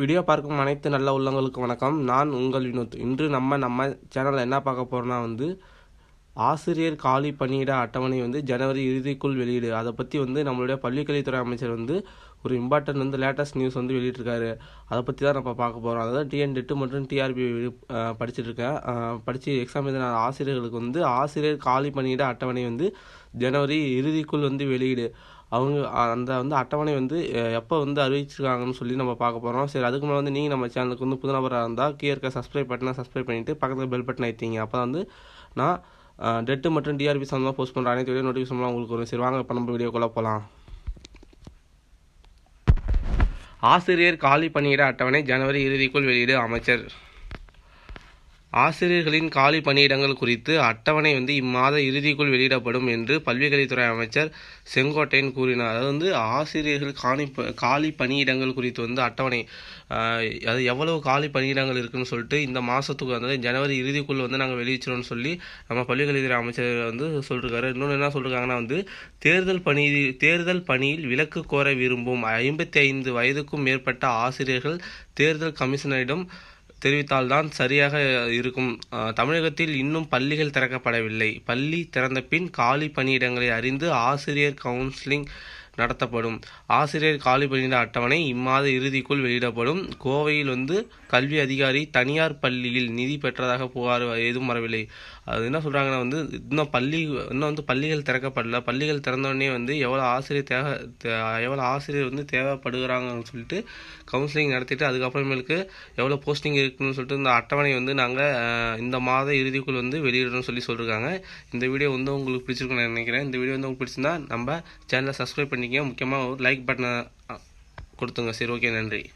Video பார்க்கும் அனைத்து நல்ல உள்ளங்களுக்கும் வணக்கம். நான் உங்கள் வினோத். இன்று நம்ம நம்ம சேனலில் என்ன பார்க்க போகிறோம்னா வந்து ஆசிரியர் காலி பணியிட அட்டவணை வந்து ஜனவரி இறுதிக்குள் வெளியீடு. அதை பற்றி வந்து நம்மளுடைய பள்ளிக்கல்வித்துறை அமைச்சர் வந்து ஒரு இம்பார்ட்டன்ட் வந்து லேட்டஸ்ட் நியூஸ் வந்து வெளியிட்டிருக்காரு. அதை பற்றி தான் நம்ம பார்க்க போகிறோம் அதாவது டிஎன் டெட்டு மற்றும் டிஆர்பி படிச்சுட்ருக்கேன் படித்து எக்ஸாம் எழுதின ஆசிரியர்களுக்கு வந்து ஆசிரியர் காலி பணியிட அட்டவணை வந்து ஜனவரி இறுதிக்குள் வந்து வெளியீடு. அவங்க அந்த வந்து அட்டவணை வந்து எப்போ வந்து அறிவிச்சிருக்காங்கன்னு சொல்லி நம்ம பார்க்க போகிறோம் சரி அதுக்கு மேலே வந்து நீங்கள் நம்ம சேனலுக்கு வந்து புது நபராக இருந்தால் கீழே இருக்க சப்ஸ்கிரைப் பட்டனை சப்ஸ்கிரைப் பண்ணிவிட்டு பக்கத்தில் பெல் பட்டன் ஐத்தீங்க அப்போ வந்து நான் டெட்டு மற்றும் டிஆர்பி சம்மந்தமாக போஸ்ட் பண்ணுற அனைத்து வீடியோ நோட்டிஃபிகேஷன்லாம் உங்களுக்கு வரும். சரி வாங்க இப்போ நம்ம வீடியோக்குள்ளே போகலாம் ஆசிரியர் காலி பணியிட அட்டவணை ஜனவரி இறுதிக்குள் வெளியீடு அமைச்சர். ஆசிரியர்களின் காலி பணியிடங்கள் குறித்து அட்டவணை வந்து இம்மாத இறுதிக்குள் வெளியிடப்படும் என்று பல்விக்கல்வித்துறை அமைச்சர் செங்கோட்டையன் கூறினார். அது வந்து ஆசிரியர்கள் காணி காலி பணியிடங்கள் குறித்து வந்து அட்டவணை அது எவ்வளவு காலி பணியிடங்கள் இருக்குன்னு சொல்லிட்டு இந்த மாதத்துக்கு வந்து ஜனவரி இறுதிக்குள் வந்து நாங்கள் வெளியிச்சிரோம்னு சொல்லி நம்ம பள்ளிக்கல்வித்துறை அமைச்சர் வந்து சொல்லிருக்காரு. இன்னொன்று என்ன சொல்லிருக்காங்கன்னா வந்து தேர்தல் பணி தேர்தல் பணியில் விலக்கு கோர விரும்பும் ஐம்பத்தி ஐந்து வயதுக்கும் மேற்பட்ட ஆசிரியர்கள் தேர்தல் கமிஷனரிடம் தெரிவித்தால்தான் சரியாக இருக்கும். தமிழகத்தில் இன்னும் பள்ளிகள் திறக்கப்படவில்லை. பள்ளி திறந்த பின் காலி பணியிடங்களை அறிந்து ஆசிரியர் கவுன்சிலிங் நடத்தப்படும். ஆசிரியர் காலி பணியிட அட்டவணை இம்மாத இறுதிக்குள் வெளியிடப்படும். கோவையில் வந்து கல்வி அதிகாரி தனியார் பள்ளியில் நிதி பெற்றதாக புகார் எதுவும் வரவில்லை. அது என்ன சொல்கிறாங்கன்னா வந்து இன்னும் பள்ளி இன்னும் வந்து பள்ளிகள் திறக்கப்படல. பள்ளிகள் திறந்தோடனே வந்து எவ்வளோ ஆசிரியர் தேவை எவ்வளோ ஆசிரியர் வந்து தேவைப்படுகிறாங்கன்னு சொல்லிட்டு கவுன்சிலிங் நடத்திட்டு அதுக்கப்புறமேலுக்கு எவ்வளோ போஸ்டிங் இருக்குன்னு சொல்லிட்டு இந்த அட்டவணை வந்து நாங்கள் இந்த மாத இறுதிக்குள் வந்து வெளியிடணும்னு சொல்லி சொல்லியிருக்காங்க இந்த வீடியோ வந்து உங்களுக்கு பிடிச்சிருக்குன்னு நினைக்கிறேன். இந்த வீடியோ வந்து உங்களுக்கு பிடிச்சிருந்தா நம்ம சேனலை சப்ஸ்கிரைப் பண்ணிக்க முக்கியமாக ஒரு லைக் பட்டனை கொடுத்துங்க. சரி ஓகே நன்றி.